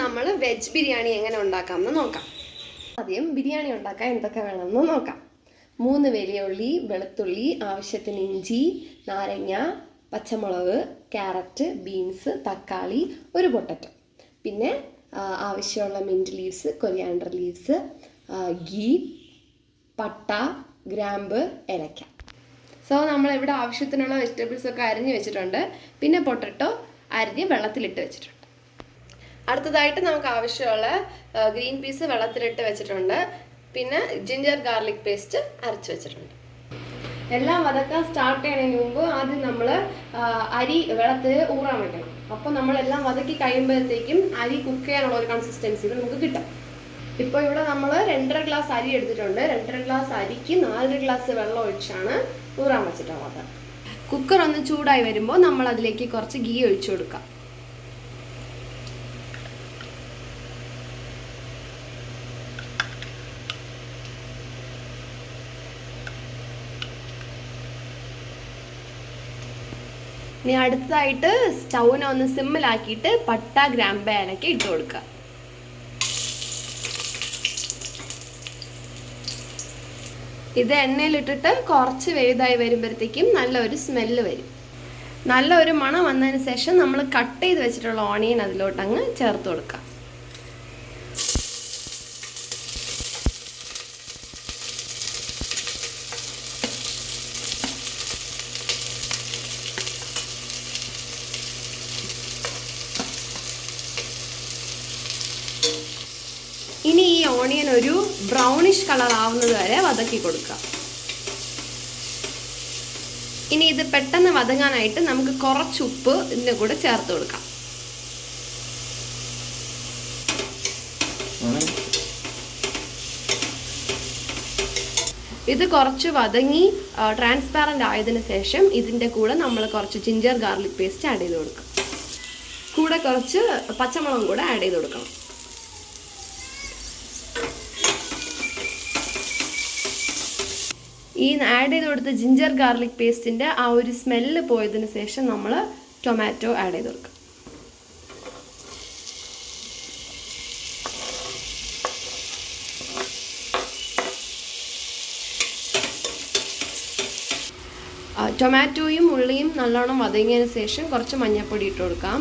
നമ്മൾ വെജ് ബിരിയാണി എങ്ങനെ ഉണ്ടാക്കാമെന്ന് നോക്കാം. ആദ്യം ബിരിയാണി ഉണ്ടാക്കാൻ എന്തൊക്കെ വേണമെന്ന് നോക്കാം. മൂന്ന് വലിയ ഉള്ളി വെളുത്തുള്ളി ആവശ്യത്തിന് ഇഞ്ചി നാരങ്ങ പച്ചമുളക് ക്യാരറ്റ് ബീൻസ് തക്കാളി ഒരു പൊട്ടറ്റോ. പിന്നെ ആവശ്യമുള്ള mint leaves coriander leaves ghee പട്ട ഗ്രാമ്പ് ഏലക്ക. സോ നമ്മളിവിടെ ആവശ്യത്തിനുള്ള വെജിറ്റബിൾസ് ഒക്കെ അരിഞ്ഞ് വെച്ചിട്ടുണ്ട്. പിന്നെ പൊട്ടറ്റോ അരിഞ്ഞ് വെള്ളത്തിലിട്ട് വെച്ചിട്ടുണ്ട്. അടുത്തതായിട്ട് നമുക്ക് ആവശ്യമുള്ള ഗ്രീൻ പീസ് വെള്ളത്തിലിട്ട് വെച്ചിട്ടുണ്ട്. പിന്നെ ജിഞ്ചർ ഗാർലിക് പേസ്റ്റ് അരച്ച് വെച്ചിട്ടുണ്ട്. എല്ലാം വതക്കാൻ സ്റ്റാർട്ട് ചെയ്യണതിന് മുമ്പ് ആദ്യം നമ്മൾ അരി വെള്ളത്തിൽ ഊറാൻ വെക്കണം. അപ്പോൾ നമ്മളെല്ലാം വതക്കി കഴിയുമ്പോഴത്തേക്കും അരി കുക്ക് ചെയ്യാനുള്ള ഒരു കൺസിസ്റ്റൻസി നമുക്ക് കിട്ടും. ഇപ്പോൾ ഇവിടെ നമ്മൾ രണ്ടര ഗ്ലാസ് അരി എടുത്തിട്ടുണ്ട്. രണ്ടര ഗ്ലാസ് അരിക്ക് നാലര ഗ്ലാസ് വെള്ളം ഒഴിച്ചാണ് ഊറാൻ വെച്ചിട്ടുള്ളത്. കുക്കർ ഒന്ന് ചൂടായി വരുമ്പോൾ നമ്മൾ അതിലേക്ക് കുറച്ച് ഗീ ഒഴിച്ചു കൊടുക്കാം. ഇനി അടുത്തതായിട്ട് സ്റ്റൗവിനെ ഒന്ന് സിമ്മിലാക്കിയിട്ട് പട്ട ഗ്രാമ്പ ഏലക്ക ഇട്ട് കൊടുക്കുക. ഇത് എണ്ണയിലിട്ടിട്ട് കുറച്ച് വേവിതായി വരുമ്പോഴത്തേക്കും നല്ലൊരു സ്മെല്ല് വരും. നല്ലൊരു മണം വന്നതിന് ശേഷം നമ്മൾ കട്ട് ചെയ്ത് വെച്ചിട്ടുള്ള ഓണിയൻ അതിലോട്ടങ്ങ് ചേർത്ത് കൊടുക്കാം ഇനി ഈ ഓണിയൻ ഒരു ബ്രൗണിഷ് കളർ ആവുന്നത് വരെ വതക്കി കൊടുക്കുക. ഇനി ഇത് പെട്ടെന്ന് വതങ്ങാനായിട്ട് നമുക്ക് കുറച്ച് ഉപ്പ് ഇതിന്റെ കൂടെ ചേർത്ത് കൊടുക്കാം. ഇത് കുറച്ച് വതങ്ങി ട്രാൻസ്പാരന്റ് ആയതിനു ശേഷം ഇതിന്റെ കൂടെ നമ്മൾ കുറച്ച് ജിഞ്ചർ ഗാർലിക് പേസ്റ്റ് ആഡ് ചെയ്ത് കൊടുക്കാം. കൂടെ കുറച്ച് പച്ചമുളകും കൂടെ ആഡ് ചെയ്ത് കൊടുക്കണം. ഈ ആഡ് ചെയ്ത് കൊടുത്ത ജിഞ്ചർ ഗാർലിക് പേസ്റ്റിന്റെ ആ ഒരു സ്മെല്ല് പോയതിന് ശേഷം നമ്മൾ ടൊമാറ്റോ ആഡ് ചെയ്ത് കൊടുക്കുക ടൊമാറ്റോയും ഉള്ളിയും നല്ലോണം വതങ്ങിയതിന് ശേഷം കുറച്ച് മഞ്ഞൾപ്പൊടി ഇട്ട് കൊടുക്കാം.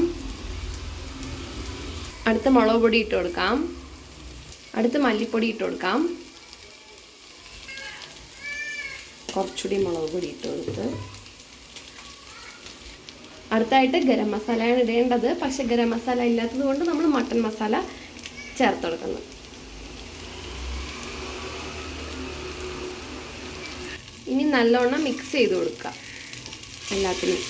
അടുത്ത് മുളക് പൊടി ഇട്ട് കൊടുക്കാം. അടുത്ത് മല്ലിപ്പൊടി ഇട്ട് കൊടുക്കാം. കുറച്ചുകൂടി മുളക് പൊടി ഇട്ട് കൊടുത്ത്. അടുത്തായിട്ട് ഗരം മസാലയാണ് ഇടേണ്ടത്. പക്ഷെ ഗരം മസാല ഇല്ലാത്തത് കൊണ്ട് നമ്മൾ മട്ടൻ മസാല ചേർത്ത് കൊടുക്കുന്നു. ഇനി നല്ലോണം മിക്സ് ചെയ്ത് കൊടുക്കുക. എല്ലാത്തിനും.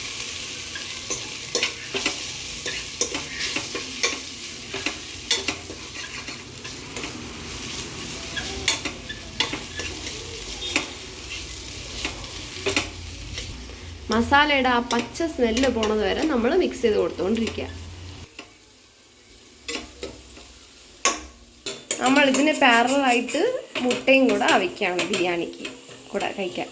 മസാലയുടെ ആ പച്ച സ്മെല്ല് പോണത് വരെ നമ്മൾ മിക്സ് ചെയ്ത് കൊടുത്തുകൊണ്ടിരിക്കുക നമ്മൾ ഇതിന് പാരലായിട്ട് മുട്ടയും കൂടെ അവയ്ക്കാണ് ബിരിയാണിക്ക് കൂടെ കഴിക്കാൻ.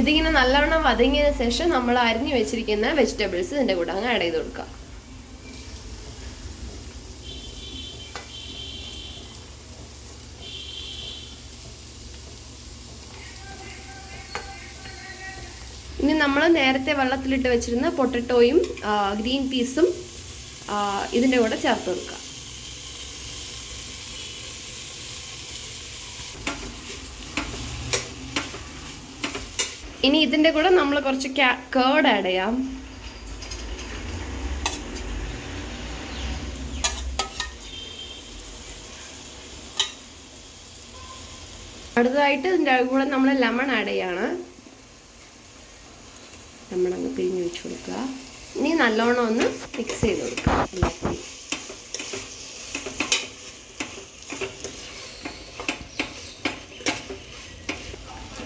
ഇതിങ്ങനെ നല്ലവണ്ണം വതങ്ങിയതിന് ശേഷം നമ്മൾ അരിഞ്ഞു വെച്ചിരിക്കുന്ന വെജിറ്റബിൾസ് ഇതിന്റെ കൂടെ അങ്ങ് ആഡ് ചെയ്ത് കൊടുക്കുക ഇനി നമ്മൾ നേരത്തെ വെള്ളത്തിലിട്ട് വെച്ചിരുന്ന പൊട്ടറ്റോയും ഗ്രീൻ പീസും ഇതിന്റെ കൂടെ ചേർത്ത് വെക്കുക. ഇനി ഇതിന്റെ കൂടെ നമ്മൾ കുറച്ച് കേർഡ് ആഡ് ചെയ്യാം. അടുത്തതായിട്ട് ഇതിന്റെ കൂടെ നമ്മൾ ലെമൺ ആഡ് ചെയ്യാണ്. ലെമൺ അങ്ങ് പിഴിഞ്ഞ് വെച്ച് കൊടുക്കുക. ഇനി നല്ലോണം ഒന്ന് മിക്സ് ചെയ്ത് കൊടുക്കുക എല്ലാത്തിനും.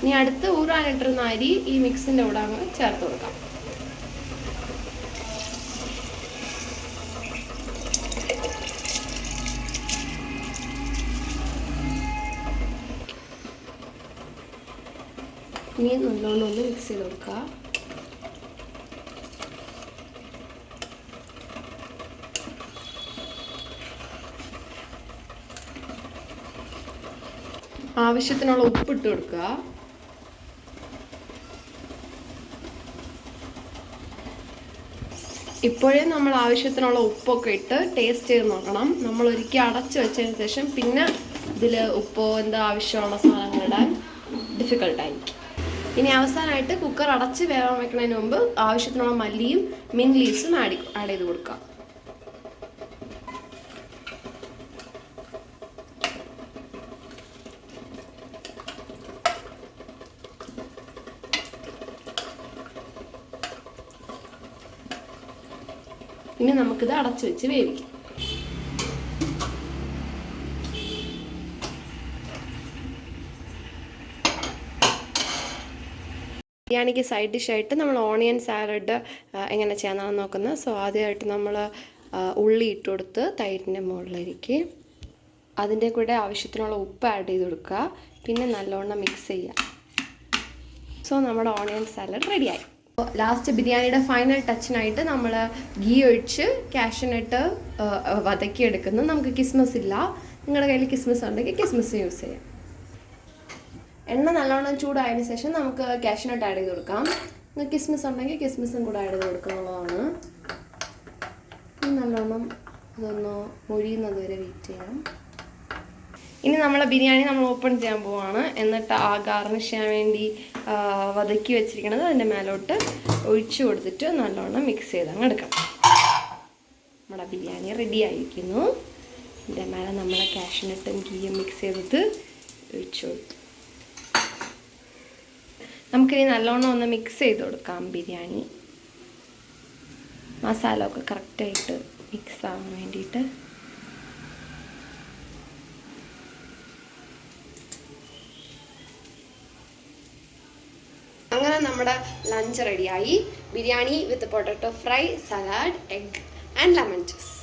ഇനി അടുത്ത് ഊറാനിട്ടിരുന്ന അരി ഈ മിക്സിന്റെ കൂടെ അങ്ങ് ചേർത്ത് കൊടുക്കാം. ഇനി നല്ലോണം ഒന്ന് മിക്സ് ചെയ്ത് കൊടുക്കുക. ആവശ്യത്തിനുള്ള ഉപ്പ് ഇട്ട് കൊടുക്കുക. ഇപ്പോഴേ നമ്മൾ ആവശ്യത്തിനുള്ള ഉപ്പൊക്കെ ഇട്ട് ടേസ്റ്റ് ചെയ്ത് നോക്കണം. നമ്മൾ ഒരിക്കൽ അടച്ചു വെച്ചതിന് ശേഷം പിന്നെ ഇതിൽ ഉപ്പോ എന്താ ആവശ്യമുള്ള സാധനങ്ങൾ ഇടാൻ ഡിഫിക്കൽട്ടായിരിക്കും ഇനി അവസാനമായിട്ട് കുക്കർ അടച്ച് വേവാൻ വെക്കുന്നതിന് മുമ്പ് ആവശ്യത്തിനുള്ള മല്ലിയും മിൻ ലീവ്സും ആഡ് ആഡ് ചെയ്ത് കൊടുക്കാം ഇനി നമുക്കിത് അടച്ചു വെച്ച് വേവിക്കാം. ബിരിയാണിക്ക് സൈഡ് ഡിഷായിട്ട് നമ്മൾ ഓണിയൻ സാലഡ് എങ്ങനെ ചെയ്യാനാണ് നോക്കുന്നത്. സോ ആദ്യമായിട്ട് നമ്മൾ ഉള്ളി ഇട്ട് കൊടുത്ത് തൈരിന്റെ മുകളിലേക്ക്. അതിന്റെ കൂടെ ആവശ്യത്തിനുള്ള ഉപ്പ് ആഡ് ചെയ്ത് കൊടുക്കുക. പിന്നെ നല്ലോണം മിക്സ് ചെയ്യുക. സോ നമ്മുടെ ഓണിയൻ സാലഡ് റെഡിയായി ലാസ്റ്റ് ബിരിയാണിയുടെ ഫൈനൽ ടച്ചിനായിട്ട് നമ്മൾ ഗീ ഒഴിച്ച് കാഷ്യനിട്ട് വതക്കിയെടുക്കുന്നു. നമുക്ക് കിസ്മസ് ഇല്ല. നിങ്ങളുടെ കയ്യിൽ കിസ്മസ് ഉണ്ടെങ്കിൽ കിസ്മസ് യൂസ് ചെയ്യാം. എണ്ണ നല്ലോണം ചൂടായതിനു ശേഷം നമുക്ക് കാഷ്യനട്ട് ആഡ് ചെയ്ത് കൊടുക്കാം. കിസ്മിസ് ഉണ്ടെങ്കിൽ കിസ്മസും കൂടെ ആഡ് ചെയ്ത് കൊടുക്കുന്നതാണ് നല്ലോണം ഇതൊന്ന് മൊഴിയുന്നത് വരെ വെയിറ്റ് ചെയ്യാം. ഇനി നമ്മളെ ബിരിയാണി നമ്മൾ ഓപ്പൺ ചെയ്യാൻ പോവാണ്. എന്നിട്ട് ആ ഗാർണിഷ് ചെയ്യാൻ വേണ്ടി വതക്കി വെച്ചിരിക്കുന്നത് അതിന്റെ മേലോട്ട് ഒഴിച്ചു കൊടുത്തിട്ട് നല്ലോണം മിക്സ് ചെയ്ത് അങ്ങ് എടുക്കണം. നമ്മുടെ ബിരിയാണി റെഡി ആയിരിക്കുന്നു. ഇതിന്റെ മേലെ നമ്മളെ കാഷ്നട്ടും ഗീയും മിക്സ് ചെയ്തിട്ട് ഒഴിച്ചു കൊടുത്തു. നമുക്കിനി നല്ലോണം ഒന്ന് മിക്സ് ചെയ്ത് കൊടുക്കാം ബിരിയാണി. മസാല ഒക്കെ കറക്റ്റായിട്ട് മിക്സ് ആവാൻ വേണ്ടിയിട്ട്. നമ്മുടെ ലഞ്ച് റെഡിയായി biryani with potato fry salad egg and lemon juice